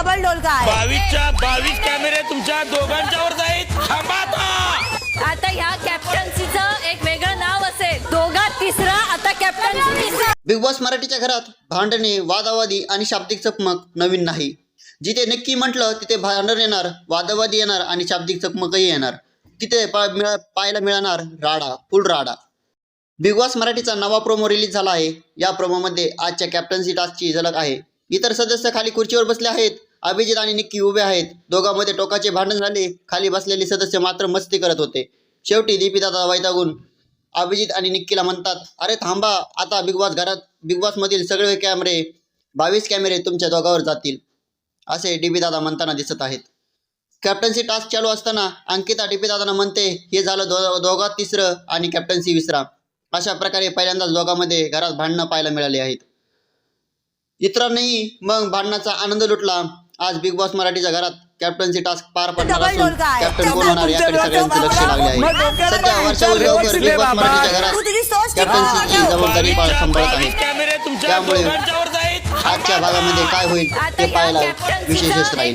Double डोल काय बावीसच्या बावीस कॅमेरे तुमच्या दोघांच्यावर जाईल. थांबा आता. आता ह्या कॅप्टन्सीचं एक वेगळं नाव असेल. दोघा तिसरा आता कॅप्टन्सी तिसरा बिग बॉस मराठीच्या घरात भांडणे वादावादी आणि शाब्दिक चकमक नवीन नाही. जिथे नक्की म्हटलं तिथे भांडण येणार वादावादी येणार आणि शाब्दिक चकमकही येणार. तिथे पा मिळा पाहायला मिळणार राडा फुल राडा. बिग बॉस मराठीचा नवा प्रोमो रिलीज झाला आहे. या प्रोमोमध्ये आजच्या कॅप्टन्सी टास्कची झलक आहे. इतर सदस्य खाली खुर्चीवर बसले आहेत. अभिजित आणि निक्की उभे आहेत. दोघांमध्ये टोकाचे भांडण झाले. खाली बसलेले सदस्य मात्र मस्ती करत होते. शेवटी दीपिता वैतागून अभिजित आणि निक्कीला म्हणतात अरे थांबा आता बिग बॉस घरात बिग बॉसमधील सगळे कॅमेरे बावीस कॅमेरे तुमच्या दोघावर जातील. असे डीपी दादा म्हणताना दिसत आहेत. कॅप्टन्सी टास्क चालू असताना अंकिता डीपी दादांना म्हणते हे झालं दो दोघात तिसरं आणि कॅप्टन्सी विसरा. अशा प्रकारे पहिल्यांदाच दोघांमध्ये घरात भांडणं पाहायला मिळाली आहेत. इतरांनाही मग भांडणाचा आनंद लुटला. आज बिग बॉस मराठीच्या घरात कॅप्टन्सी टास्क पार पडणार असून? कॅप्टन कोण होणार याकडे सगळ्यांचे लक्ष लागले आहे. सध्या वर्षावर लवकर बिग बॉस मराठीच्या घरात. कॅप्टन्सीची जबाबदारी पा- बावीसच्या सांभाळत आहे त्यामुळे आजच्या भागामध्ये काय होईल ते ह्या पाहायला विशेषच राहील